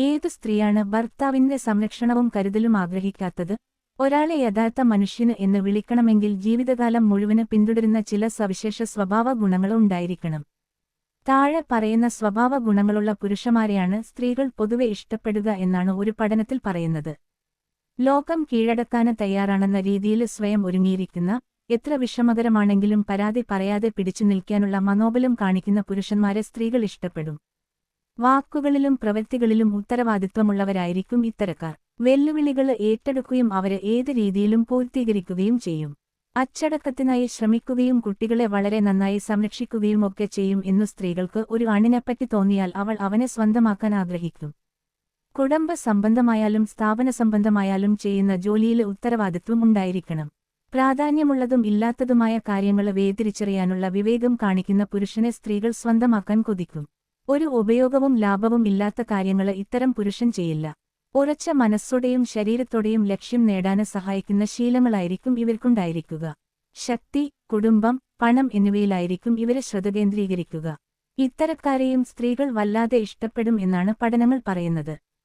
ഏതു സ്ത്രീയാണ് ഭർത്താവിന്റെ സംരക്ഷണവും കരുതലും ആഗ്രഹിക്കാത്തത്? ഒരാളെ യഥാർത്ഥ മനുഷ്യന് എന്ന് വിളിക്കണമെങ്കിൽ ജീവിതകാലം മുഴുവൻ പിന്തുടരുന്ന ചില സവിശേഷ സ്വഭാവ ഗുണങ്ങളുണ്ടായിരിക്കണം താഴെ പറയുന്ന സ്വഭാവ ഗുണങ്ങളുള്ള പുരുഷന്മാരെയാണ് സ്ത്രീകൾ പൊതുവെ ഇഷ്ടപ്പെടുക എന്നാണ് ഒരു പഠനത്തിൽ പറയുന്നത്. ലോകം കീഴടക്കാന് തയ്യാറാണെന്ന രീതിയിൽ സ്വയം ഒരുങ്ങിയിരിക്കുന്ന എത്ര വിഷമകരമാണെങ്കിലും പരാതി പറയാതെ പിടിച്ചു നിൽക്കാനുള്ള മനോബലം കാണിക്കുന്ന പുരുഷന്മാരെ സ്ത്രീകൾ ഇഷ്ടപ്പെടും. വാക്കുകളിലും പ്രവൃത്തികളിലും ഉത്തരവാദിത്വമുള്ളവരായിരിക്കും ഇത്തരക്കാർ. വെല്ലുവിളികൾ ഏറ്റെടുക്കുകയും അവരെ ഏത് രീതിയിലും പൂർത്തീകരിക്കുകയും ചെയ്യും. അച്ചടക്കത്തിനായി ശ്രമിക്കുകയും കുട്ടികളെ വളരെ നന്നായി സംരക്ഷിക്കുകയും ഒക്കെ ചെയ്യും എന്നു സ്ത്രീകൾക്ക് ഒരു അണിനെപ്പറ്റി തോന്നിയാൽ അവൾ അവനെ സ്വന്തമാക്കാൻ ആഗ്രഹിക്കും. കുടുംബ സംബന്ധമായാലും സ്ഥാപന സംബന്ധമായാലും ചെയ്യുന്ന ജോലിയിൽ ഉത്തരവാദിത്വം ഉണ്ടായിരിക്കണം. പ്രാധാന്യമുള്ളതും ഇല്ലാത്തതുമായ കാര്യങ്ങൾ വേതിരിച്ചറിയാനുള്ള വിവേകം കാണിക്കുന്ന പുരുഷനെ സ്ത്രീകൾ സ്വന്തമാക്കാൻ കൊതിക്കും. ഒരു ഉപയോഗവും ലാഭവും ഇല്ലാത്ത കാര്യങ്ങൾ ഇത്തരം പുരുഷൻ ചെയ്യില്ല. ഉറച്ച മനസ്സോടെയും ശരീരത്തോടെയും ലക്ഷ്യം നേടാന് സഹായിക്കുന്ന ശീലങ്ങളായിരിക്കും ഇവർക്കുണ്ടായിരിക്കുക. ശക്തി കുടുംബം പണം എന്നിവയിലായിരിക്കും ഇവരെ ശ്രദ്ധ കേന്ദ്രീകരിക്കുക. ഇത്തരക്കാരെയും സ്ത്രീകൾ വല്ലാതെ ഇഷ്ടപ്പെടും എന്നാണ് പഠനങ്ങൾ പറയുന്നത്.